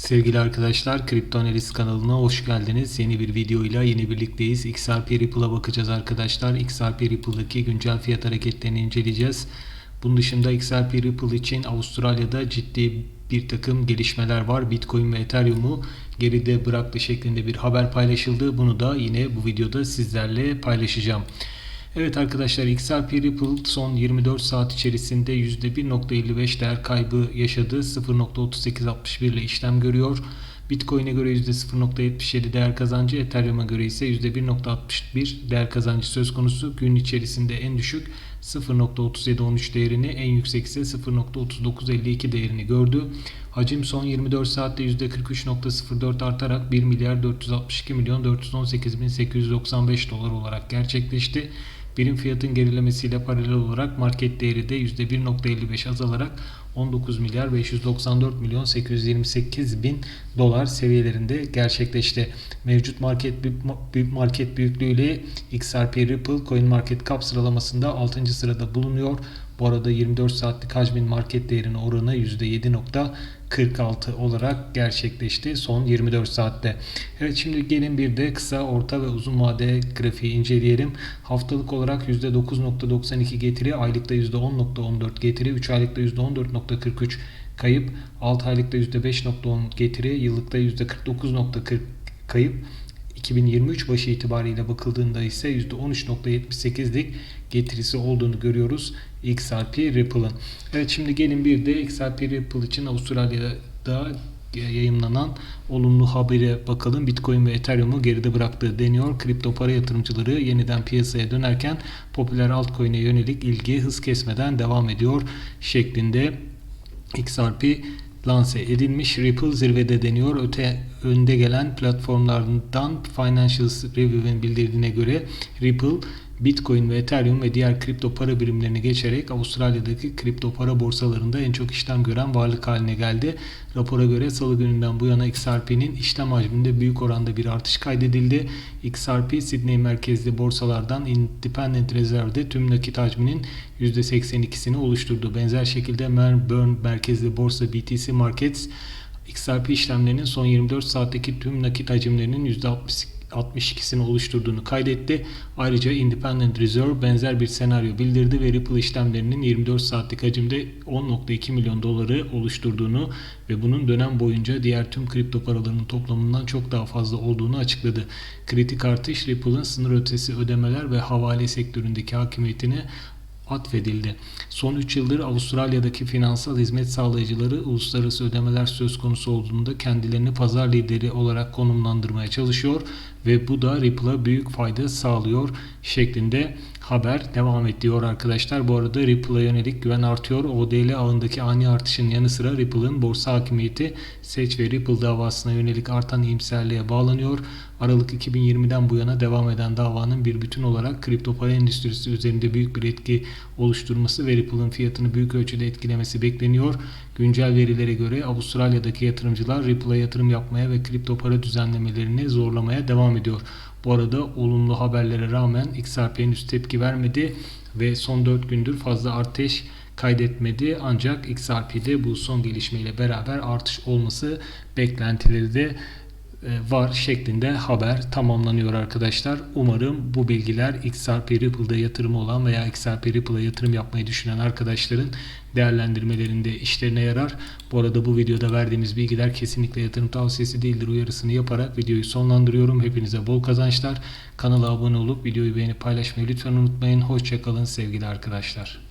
Sevgili arkadaşlar, Kripto Analiz kanalına hoş geldiniz. Yeni bir videoyla yine birlikteyiz. XRP Ripple'a bakacağız arkadaşlar. XRP Ripple'daki güncel fiyat hareketlerini inceleyeceğiz. Bunun dışında XRP Ripple için Avustralya'da ciddi bir takım gelişmeler var. Bitcoin ve Ethereum'u geride bıraktı şeklinde bir haber paylaşıldı. Bunu da yine bu videoda sizlerle paylaşacağım. Evet arkadaşlar XRP Ripple son 24 saat içerisinde %1.55 değer kaybı yaşadı. 0.3861 ile işlem görüyor. Bitcoin'e göre %0.77 değer kazancı, Ethereum'a göre ise %1.61 değer kazancı söz konusu. Gün içerisinde en düşük 0.3713 değerini, en yüksek ise 0.3952 değerini gördü. Hacim son 24 saatte %43.04 artarak 1 milyar 462 milyon 418 bin 895 dolar olarak gerçekleşti. Birim fiyatın gerilemesiyle paralel olarak market değeri de %1.55 azalarak 19 milyar 594 milyon 828 bin dolar seviyelerinde gerçekleşti. Mevcut market market büyüklüğüyle XRP Ripple Coin Market Cap sıralamasında 6. sırada bulunuyor. Bu arada 24 saatlik hacmin market değerine oranı %7.46 olarak gerçekleşti son 24 saatte. Evet şimdi gelin bir de kısa, orta ve uzun vade grafiği inceleyelim. Haftalık olarak %9.92 getiri, aylıkta %10.14 getiri, 3 aylıkta %14.43 kayıp, 6 aylıkta %5.10 getiri, yıllıkta %49.40 kayıp, 2023 başı itibariyle bakıldığında ise %13.78'lik getirisi olduğunu görüyoruz XRP Ripple'ın. Evet şimdi gelin bir de XRP Ripple için Avustralya'da yayınlanan olumlu habere bakalım. Bitcoin ve Ethereum'u geride bıraktığı deniyor. Kripto para yatırımcıları yeniden piyasaya dönerken popüler altcoin'e yönelik ilgi hız kesmeden devam ediyor şeklinde XRP lanse edilmiş. Ripple zirvede deniyor. Öte önde gelen platformlardan Financial Review'in bildirdiğine göre Ripple Bitcoin ve Ethereum ve diğer kripto para birimlerini geçerek Avustralya'daki kripto para borsalarında en çok işlem gören varlık haline geldi. Rapora göre salı gününden bu yana XRP'nin işlem hacminde büyük oranda bir artış kaydedildi. XRP Sydney merkezli borsalardan Independent Reserve'de tüm nakit hacminin %82'sini oluşturdu. Benzer şekilde Melbourne merkezli borsa BTC Markets XRP işlemlerinin son 24 saatteki tüm nakit hacimlerinin %62 62'sini oluşturduğunu kaydetti. Ayrıca Independent Reserve benzer bir senaryo bildirdi ve Ripple işlemlerinin 24 saatlik hacimde 10.2 milyon doları oluşturduğunu ve bunun dönem boyunca diğer tüm kripto paralarının toplamından çok daha fazla olduğunu açıkladı. Kritik artış Ripple'ın sınır ötesi ödemeler ve havale sektöründeki hakimiyetine atfedildi. Son 3 yıldır Avustralya'daki finansal hizmet sağlayıcıları uluslararası ödemeler söz konusu olduğunda kendilerini pazar lideri olarak konumlandırmaya çalışıyor ve bu da Ripple'a büyük fayda sağlıyor şeklinde haber devam ediyor arkadaşlar. Bu arada Ripple'a yönelik güven artıyor. ODL ağındaki ani artışın yanı sıra Ripple'ın borsa hakimiyeti Seç ve Ripple davasına yönelik artan iyimserliğe bağlanıyor. Aralık 2020'den bu yana devam eden davanın bir bütün olarak kripto para endüstrisi üzerinde büyük bir etki oluşturması ve Ripple'ın fiyatını büyük ölçüde etkilemesi bekleniyor. Güncel verilere göre Avustralya'daki yatırımcılar Ripple'a yatırım yapmaya ve kripto para düzenlemelerini zorlamaya devam ediyor. Bu arada olumlu haberlere rağmen XRP henüz tepki vermedi ve son 4 gündür fazla artış kaydetmedi. Ancak XRP'de bu son gelişmeyle beraber artış olması beklentileri de var şeklinde haber tamamlanıyor arkadaşlar. Umarım bu bilgiler XRP Ripple'da yatırımı olan veya XRP Ripple'a yatırım yapmayı düşünen arkadaşların değerlendirmelerinde işlerine yarar. Bu arada bu videoda verdiğimiz bilgiler kesinlikle yatırım tavsiyesi değildir uyarısını yaparak videoyu sonlandırıyorum. Hepinize bol kazançlar. Kanala abone olup videoyu beğenip paylaşmayı lütfen unutmayın. Hoşçakalın sevgili arkadaşlar.